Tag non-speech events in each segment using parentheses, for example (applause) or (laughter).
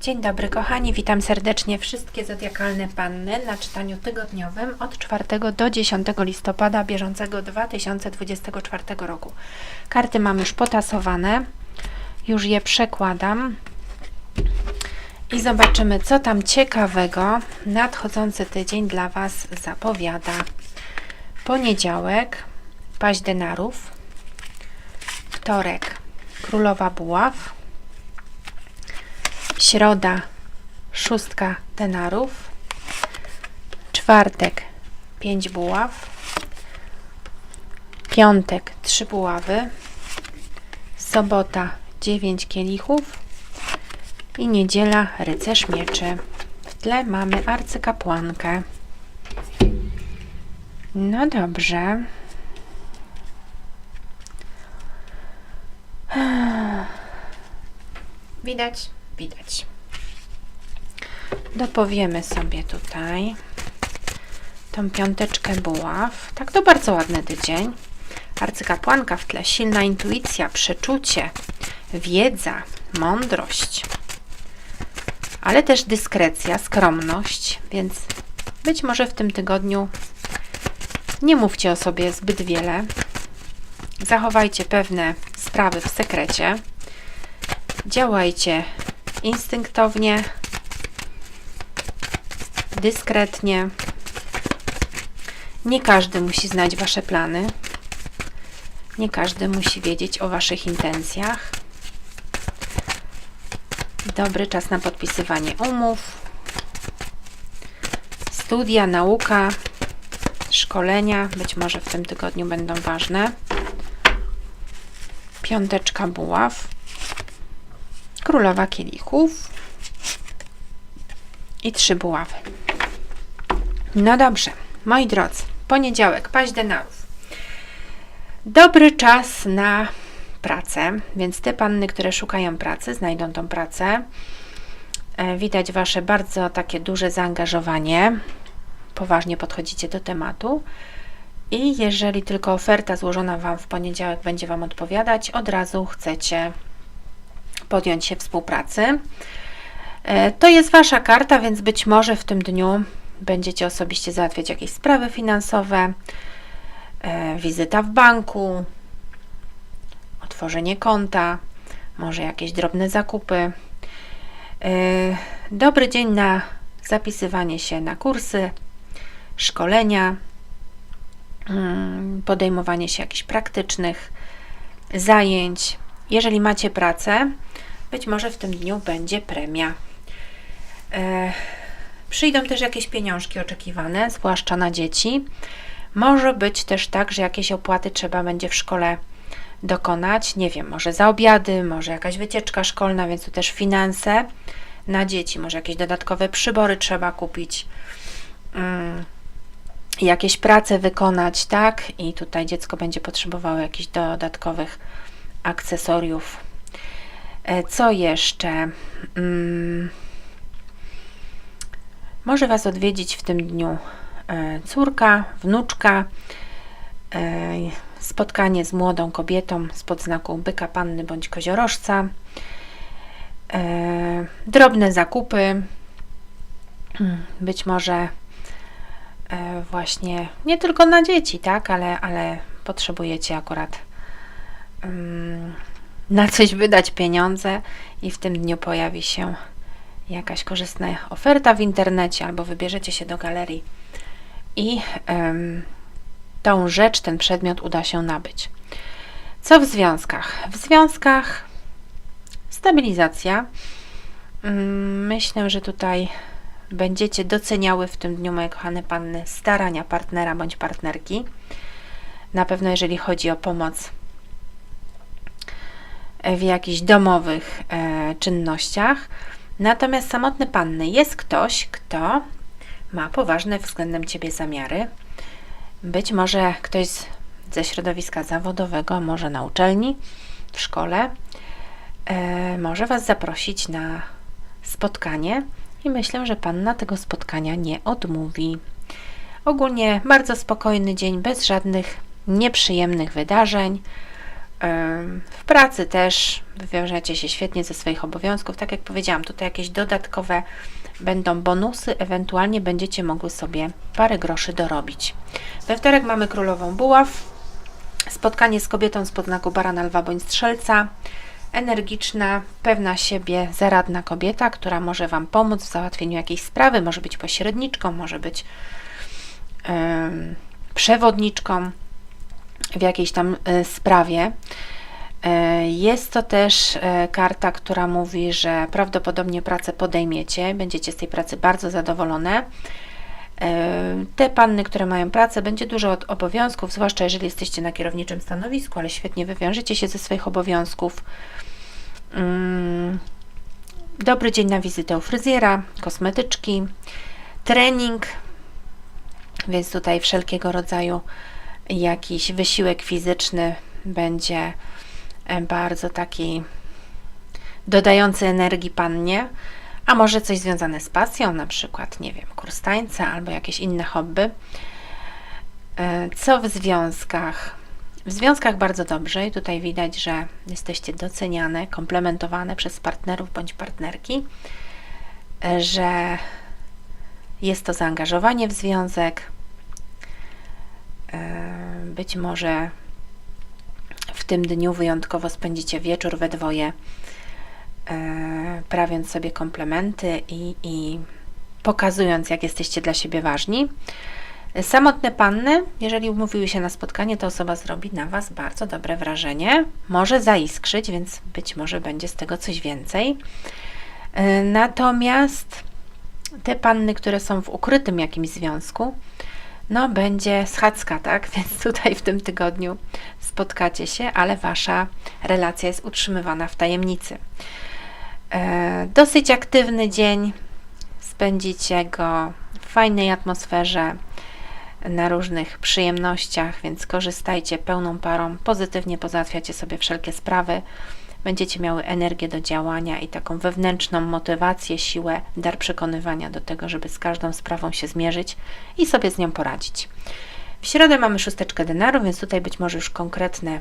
Dzień dobry kochani, witam serdecznie wszystkie zodiakalne panny na czytaniu tygodniowym od 4 do 10 listopada bieżącego 2024 roku. Karty mam już potasowane, już je przekładam i zobaczymy co tam ciekawego nadchodzący tydzień dla Was zapowiada. Poniedziałek, paź denarów, wtorek, królowa buław, Środa szóstka denarów. Czwartek pięć buław. Piątek trzy buławy. Sobota dziewięć kielichów. I niedziela rycerz mieczy. W tle mamy arcykapłankę. No dobrze. Widać? Widać. Dopowiemy sobie tutaj tą piąteczkę buław. Tak, to bardzo ładny tydzień. Arcykapłanka w tle, silna intuicja, przeczucie, wiedza, mądrość, ale też dyskrecja, skromność, więc być może w tym tygodniu nie mówcie o sobie zbyt wiele. Zachowajcie pewne sprawy w sekrecie. Działajcie instynktownie, dyskretnie. Nie każdy musi znać Wasze plany. Nie każdy musi wiedzieć o Waszych intencjach. Dobry czas na podpisywanie umów, studia, nauka, szkolenia. Być może w tym tygodniu będą ważne. Piąteczka buław. Królowa kielichów i trzy buławy. No dobrze, moi drodzy, poniedziałek, paź denarów. Dobry czas na pracę, więc te panny, które szukają pracy, znajdą tą pracę. E, Widać Wasze bardzo takie duże zaangażowanie. Poważnie podchodzicie do tematu. I jeżeli tylko oferta złożona Wam w poniedziałek będzie Wam odpowiadać, od razu chcecie podjąć się współpracy. E, To jest Wasza karta, więc być może w tym dniu będziecie osobiście załatwiać jakieś sprawy finansowe, e, wizyta w banku, otworzenie konta, może jakieś drobne zakupy. E, Dobry dzień na zapisywanie się na kursy, szkolenia, mm, podejmowanie się jakichś praktycznych zajęć. Jeżeli macie pracę, być może w tym dniu będzie premia. Przyjdą też jakieś pieniążki oczekiwane, zwłaszcza na dzieci. Może być też tak, że jakieś opłaty trzeba będzie w szkole dokonać. Nie wiem, może za obiady, może jakaś wycieczka szkolna, więc tu też finanse na dzieci, może jakieś dodatkowe przybory trzeba kupić. Mm, jakieś prace wykonać, tak? I tutaj dziecko będzie potrzebowało jakichś dodatkowych akcesoriów. E, Co jeszcze? Mm, Może Was odwiedzić w tym dniu e, córka, wnuczka, e, spotkanie z młodą kobietą spod znaku byka panny bądź koziorożca, e, drobne zakupy, Mm, być może właśnie nie tylko na dzieci, tak, ale, ale potrzebujecie akurat mm, na coś wydać pieniądze i w tym dniu pojawi się jakaś korzystna oferta w internecie albo wybierzecie się do galerii i em, tą rzecz, ten przedmiot uda się nabyć. Co w związkach? W związkach stabilizacja. Mm, Myślę, że tutaj będziecie doceniały w tym dniu, moje kochane panny, starania partnera bądź partnerki. Na pewno, jeżeli chodzi o pomoc w jakichś domowych e, czynnościach. Natomiast samotne panny jest ktoś, kto ma poważne względem ciebie zamiary. Być może ktoś ze środowiska zawodowego, może na uczelni, w szkole, e, może Was zaprosić na spotkanie i myślę, że Panna tego spotkania nie odmówi. Ogólnie bardzo spokojny dzień, bez żadnych nieprzyjemnych wydarzeń. W pracy też wywiążecie się świetnie ze swoich obowiązków. Tak jak powiedziałam, tutaj jakieś dodatkowe będą bonusy, ewentualnie będziecie mogły sobie parę groszy dorobić. We wtorek mamy królową buław, spotkanie z kobietą z podznaku barana, lwa bądź strzelca. Energiczna, pewna siebie, zaradna kobieta, która może Wam pomóc w załatwieniu jakiejś sprawy, może być pośredniczką, może być em, przewodniczką w jakiejś tam e, sprawie. E, Jest to też e, karta, która mówi, że prawdopodobnie pracę podejmiecie, będziecie z tej pracy bardzo zadowolone. Te panny, które mają pracę, będzie dużo obowiązków, zwłaszcza jeżeli jesteście na kierowniczym stanowisku, ale świetnie wywiążecie się ze swoich obowiązków. Mm, Dobry dzień na wizytę u fryzjera, kosmetyczki, trening, więc tutaj wszelkiego rodzaju jakiś wysiłek fizyczny będzie e, bardzo taki dodający energii pannie, a może coś związane z pasją, na przykład, nie wiem, kurs tańca albo jakieś inne hobby. E, Co w związkach? W związkach bardzo dobrze i tutaj widać, że jesteście doceniane, komplementowane przez partnerów bądź partnerki, e, że jest to zaangażowanie w związek. Być może w tym dniu wyjątkowo spędzicie wieczór we dwoje, e, prawiąc sobie komplementy i, i pokazując, jak jesteście dla siebie ważni. Samotne panny, jeżeli umówiły się na spotkanie, to osoba zrobi na Was bardzo dobre wrażenie. Może zaiskrzyć, więc być może będzie z tego coś więcej. E, Natomiast te panny, które są w ukrytym jakimś związku, no będzie schadzka, tak? (laughs) Więc tutaj w tym tygodniu spotkacie się, ale Wasza relacja jest utrzymywana w tajemnicy. E, dosyć aktywny dzień, spędzicie go w fajnej atmosferze, na różnych przyjemnościach, więc korzystajcie pełną parą, pozytywnie pozałatwiacie sobie wszelkie sprawy, będziecie miały energię do działania i taką wewnętrzną motywację, siłę, dar przekonywania do tego, żeby z każdą sprawą się zmierzyć i sobie z nią poradzić. W środę mamy szósteczkę denarów, więc tutaj być może już konkretne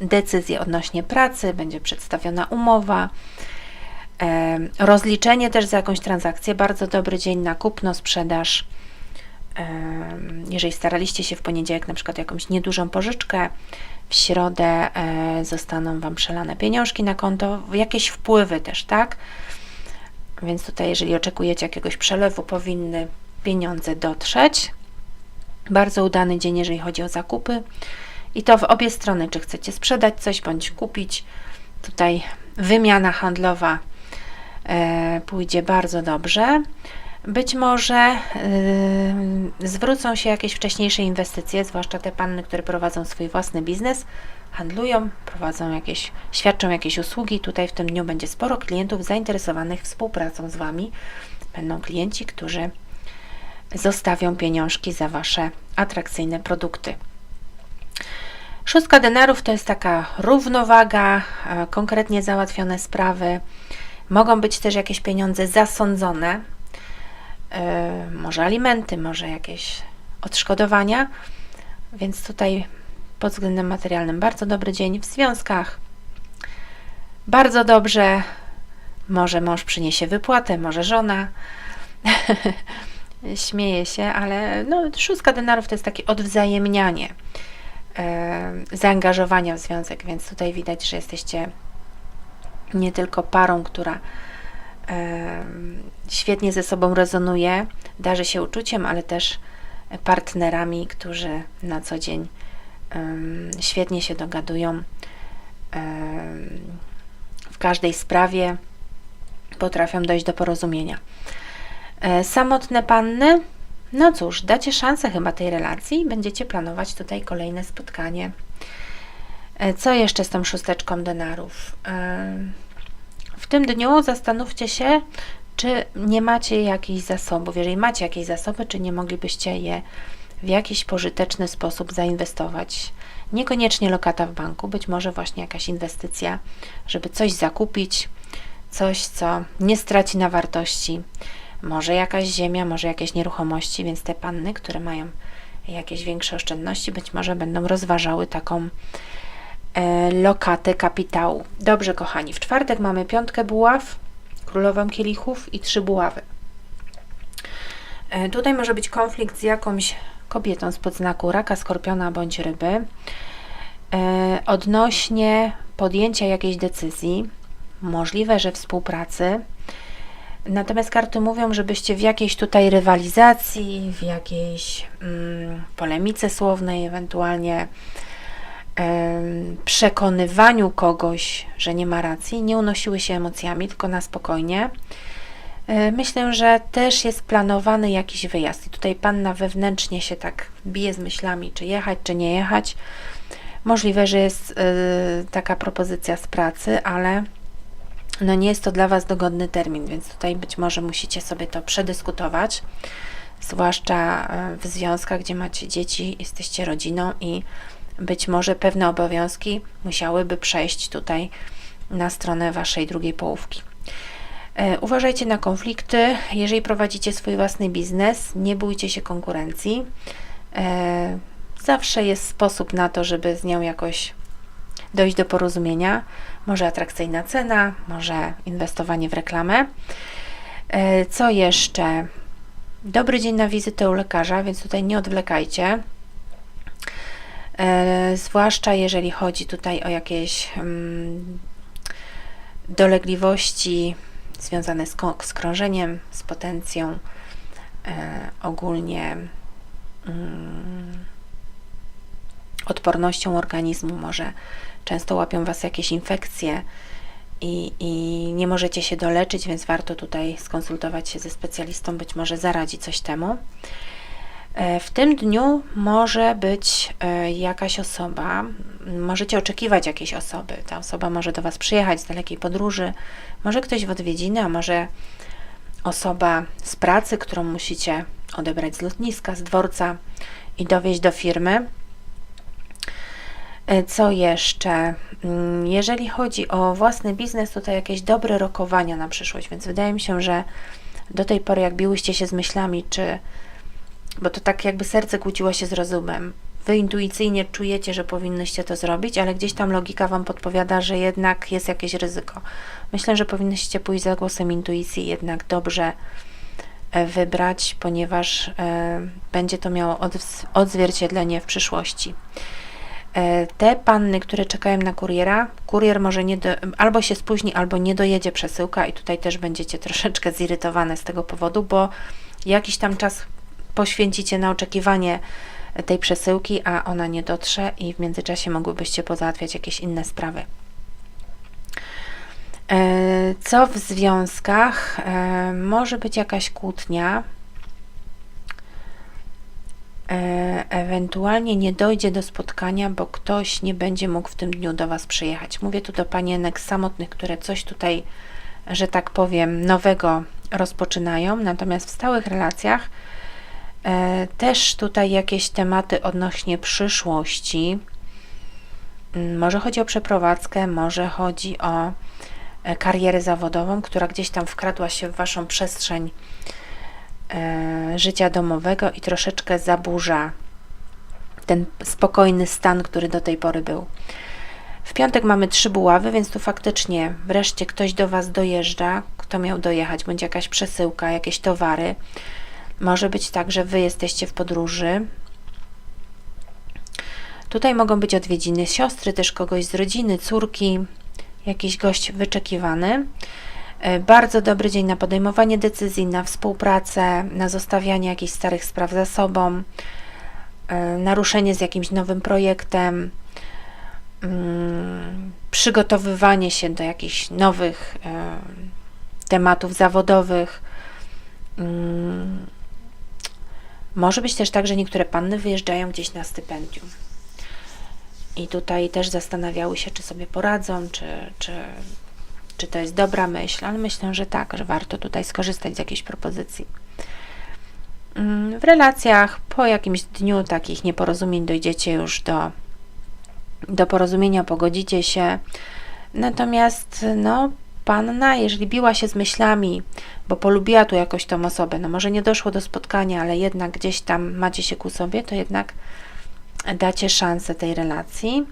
decyzje odnośnie pracy, będzie przedstawiona umowa, rozliczenie też za jakąś transakcję, bardzo dobry dzień na kupno, sprzedaż. Jeżeli staraliście się w poniedziałek na przykład jakąś niedużą pożyczkę, w środę e, zostaną Wam przelane pieniążki na konto, jakieś wpływy też, tak? Więc tutaj, jeżeli oczekujecie jakiegoś przelewu, powinny pieniądze dotrzeć. Bardzo udany dzień, jeżeli chodzi o zakupy. I to w obie strony, czy chcecie sprzedać coś bądź kupić. Tutaj wymiana handlowa e, pójdzie bardzo dobrze. Być może yy, zwrócą się jakieś wcześniejsze inwestycje, zwłaszcza te panny, które prowadzą swój własny biznes, handlują, prowadzą jakieś, świadczą jakieś usługi. Tutaj w tym dniu będzie sporo klientów zainteresowanych współpracą z Wami. Będą klienci, którzy zostawią pieniążki za Wasze atrakcyjne produkty. Szóstka denarów to jest taka równowaga, konkretnie załatwione sprawy. Mogą być też jakieś pieniądze zasądzone, może alimenty, może jakieś odszkodowania, więc tutaj pod względem materialnym bardzo dobry dzień. W związkach bardzo dobrze. Może mąż przyniesie wypłatę, może żona. (laughs) Śmieję się, ale no, szóstka denarów to jest takie odwzajemnianie e, zaangażowania w związek, więc tutaj widać, że jesteście nie tylko parą, która e, świetnie ze sobą rezonuje, darzy się uczuciem, ale też partnerami, którzy na co dzień świetnie się dogadują w każdej sprawie, potrafią dojść do porozumienia. E, Samotne panny, no cóż, dacie szansę chyba tej relacji i będziecie planować tutaj kolejne spotkanie. E, Co jeszcze z tą szósteczką denarów? W tym dniu zastanówcie się, czy nie macie jakichś zasobów. Jeżeli macie jakieś zasoby, czy nie moglibyście je w jakiś pożyteczny sposób zainwestować. Niekoniecznie lokata w banku, być może właśnie jakaś inwestycja, żeby coś zakupić, coś, co nie straci na wartości. Może jakaś ziemia, może jakieś nieruchomości, więc te panny, które mają jakieś większe oszczędności, być może będą rozważały taką lokatę kapitału. Dobrze, kochani, w czwartek mamy piątkę buław, królową kielichów i trzy buławy. E, tutaj może być konflikt z jakąś kobietą z podznaku raka, skorpiona bądź ryby e, odnośnie podjęcia jakiejś decyzji, możliwe, że współpracy. Natomiast karty mówią, żebyście w jakiejś tutaj rywalizacji, w jakiejś mm, polemice słownej, ewentualnie przekonywaniu kogoś, że nie ma racji, nie unosiły się emocjami, tylko na spokojnie. E, Myślę, że też jest planowany jakiś wyjazd. I tutaj panna wewnętrznie się tak bije z myślami, czy jechać, czy nie jechać. Możliwe, że jest y, taka propozycja z pracy, ale no nie jest to dla Was dogodny termin, więc tutaj być może musicie sobie to przedyskutować. Zwłaszcza y, w związkach, gdzie macie dzieci, jesteście rodziną i być może pewne obowiązki musiałyby przejść tutaj na stronę Waszej drugiej połówki. E, Uważajcie na konflikty. Jeżeli prowadzicie swój własny biznes, nie bójcie się konkurencji. E, Zawsze jest sposób na to, żeby z nią jakoś dojść do porozumienia. Może atrakcyjna cena, może inwestowanie w reklamę. E, Co jeszcze? Dobry dzień na wizytę u lekarza, więc tutaj nie odwlekajcie. E, Zwłaszcza jeżeli chodzi tutaj o jakieś mm, dolegliwości związane z, krążeniem, z potencją, e, ogólnie mm, odpornością organizmu. Może często łapią Was jakieś infekcje i, i nie możecie się doleczyć, więc warto tutaj skonsultować się ze specjalistą, być może zaradzi coś temu. E, W tym dniu może być e, jakaś osoba, możecie oczekiwać jakiejś osoby. Ta osoba może do Was przyjechać z dalekiej podróży, może ktoś w odwiedziny, a może osoba z pracy, którą musicie odebrać z lotniska, z dworca i dowieźć do firmy. E, Co jeszcze? Mm, Jeżeli chodzi o własny biznes, tutaj jakieś dobre rokowania na przyszłość, więc wydaje mi się, że do tej pory, jak biłyście się z myślami, czy bo to tak jakby serce kłóciło się z rozumem. Wy intuicyjnie czujecie, że powinnyście to zrobić, ale gdzieś tam logika Wam podpowiada, że jednak jest jakieś ryzyko. Myślę, że powinnyście pójść za głosem intuicji jednak dobrze e, wybrać, ponieważ e, będzie to miało odzwierciedlenie w przyszłości. E, Te panny, które czekają na kuriera, kurier może nie do, albo się spóźni, albo nie dojedzie przesyłka i tutaj też będziecie troszeczkę zirytowane z tego powodu, bo jakiś tam czas poświęcicie na oczekiwanie tej przesyłki, a ona nie dotrze i w międzyczasie mogłybyście pozałatwiać jakieś inne sprawy. E, Co w związkach? E, Może być jakaś kłótnia, E, ewentualnie nie dojdzie do spotkania, bo ktoś nie będzie mógł w tym dniu do Was przyjechać. Mówię tu do panienek samotnych, które coś tutaj, że tak powiem, nowego rozpoczynają, natomiast w stałych relacjach też tutaj jakieś tematy odnośnie przyszłości. Mm, Może chodzi o przeprowadzkę, może chodzi o e, karierę zawodową, która gdzieś tam wkradła się w Waszą przestrzeń e, życia domowego i troszeczkę zaburza ten spokojny stan, który do tej pory był. W piątek mamy trzy buławy, więc tu faktycznie wreszcie ktoś do Was dojeżdża, kto miał dojechać, będzie jakaś przesyłka, jakieś towary. Może być tak, że Wy jesteście w podróży. Tutaj mogą być odwiedziny siostry, też kogoś z rodziny, córki, jakiś gość wyczekiwany. E, Bardzo dobry dzień na podejmowanie decyzji, na współpracę, na zostawianie jakichś starych spraw za sobą, e, na ruszenie z jakimś nowym projektem, mm, przygotowywanie się do jakichś nowych e, tematów zawodowych. Może być też tak, że niektóre panny wyjeżdżają gdzieś na stypendium. I tutaj też zastanawiały się, czy sobie poradzą, czy, czy, czy to jest dobra myśl, ale myślę, że tak, że warto tutaj skorzystać z jakiejś propozycji. Mm, W relacjach po jakimś dniu takich nieporozumień dojdziecie już do, do porozumienia, pogodzicie się. Natomiast, no, panna, jeżeli biła się z myślami, bo polubiła tu jakoś tą osobę, no może nie doszło do spotkania, ale jednak gdzieś tam macie się ku sobie, to jednak dacie szansę tej relacji.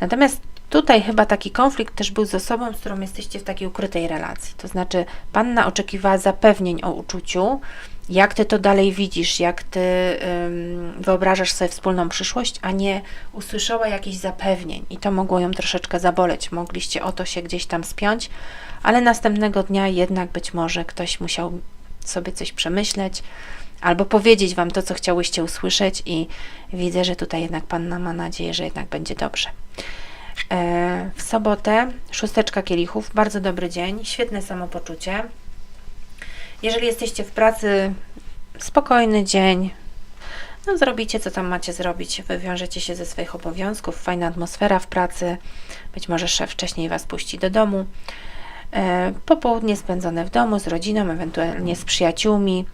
Natomiast Tutaj chyba taki konflikt też był z osobą, z którą jesteście w takiej ukrytej relacji. To znaczy, panna oczekiwała zapewnień o uczuciu, jak ty to dalej widzisz, jak ty wyobrażasz sobie wspólną przyszłość, a nie usłyszała jakichś zapewnień i to mogło ją troszeczkę zaboleć. Mogliście o to się gdzieś tam spiąć, ale następnego dnia jednak być może ktoś musiał sobie coś przemyśleć albo powiedzieć wam to, co chciałyście usłyszeć i widzę, że tutaj jednak panna ma nadzieję, że jednak będzie dobrze. E, W sobotę szósteczka kielichów, bardzo dobry dzień, świetne samopoczucie. Jeżeli jesteście w pracy, spokojny dzień, no zrobicie co tam macie zrobić, wywiążecie się ze swoich obowiązków, fajna atmosfera w pracy, być może szef wcześniej Was puści do domu. E, Popołudnie spędzone w domu z rodziną, ewentualnie z przyjaciółmi,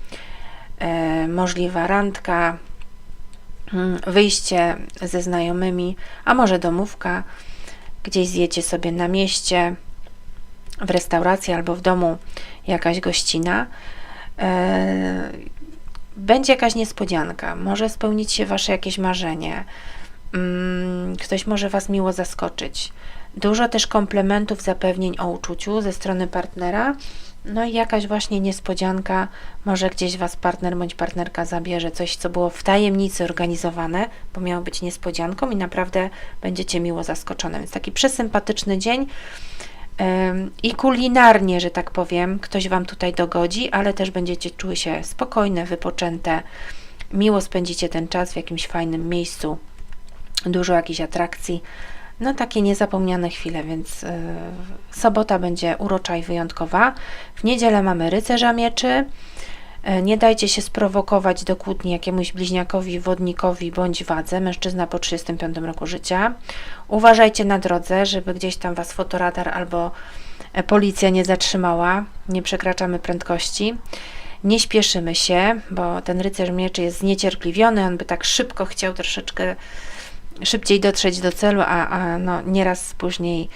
e, możliwa randka, mm, wyjście ze znajomymi, a może domówka, gdzieś zjecie sobie na mieście, w restauracji albo w domu jakaś gościna. E, Będzie jakaś niespodzianka, może spełnić się Wasze jakieś marzenie, Mm, ktoś może Was miło zaskoczyć. Dużo też komplementów, zapewnień o uczuciu ze strony partnera. No i jakaś właśnie niespodzianka, może gdzieś Was partner bądź partnerka zabierze, coś co było w tajemnicy organizowane, bo miało być niespodzianką i naprawdę będziecie miło zaskoczone. Więc taki przesympatyczny dzień. I kulinarnie, że tak powiem, ktoś Wam tutaj dogodzi, ale też będziecie czuły się spokojne, wypoczęte, miło spędzicie ten czas w jakimś fajnym miejscu, dużo jakichś atrakcji. No takie niezapomniane chwile, więc yy, sobota będzie urocza i wyjątkowa. W niedzielę mamy rycerza mieczy. Yy, Nie dajcie się sprowokować do kłótni jakiemuś bliźniakowi, wodnikowi bądź wadze, mężczyzna po 35 roku życia. Uważajcie na drodze, żeby gdzieś tam Was fotoradar albo e, policja nie zatrzymała. Nie przekraczamy prędkości. Nie śpieszymy się, bo ten rycerz mieczy jest zniecierpliwiony, on by tak szybko chciał troszeczkę szybciej dotrzeć do celu, a, a no, nieraz później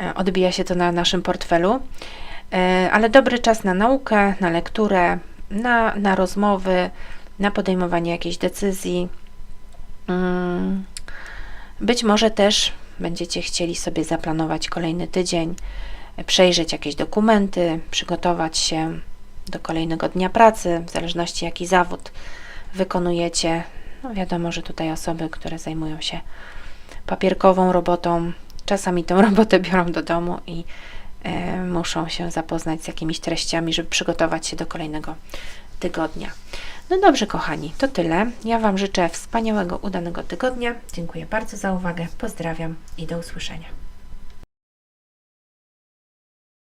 e, odbija się to na naszym portfelu. E, Ale dobry czas na naukę, na lekturę, na, na rozmowy, na podejmowanie jakiejś decyzji. Mm, Być może też będziecie chcieli sobie zaplanować kolejny tydzień, przejrzeć jakieś dokumenty, przygotować się do kolejnego dnia pracy, w zależności jaki zawód wykonujecie. No wiadomo, że tutaj osoby, które zajmują się papierkową robotą, czasami tą (laughs) robotę biorą do domu i muszą się zapoznać z jakimiś treściami, żeby przygotować się do kolejnego tygodnia. No dobrze, kochani, to tyle. Ja Wam życzę wspaniałego, udanego tygodnia. Dziękuję bardzo za uwagę. Pozdrawiam i do usłyszenia.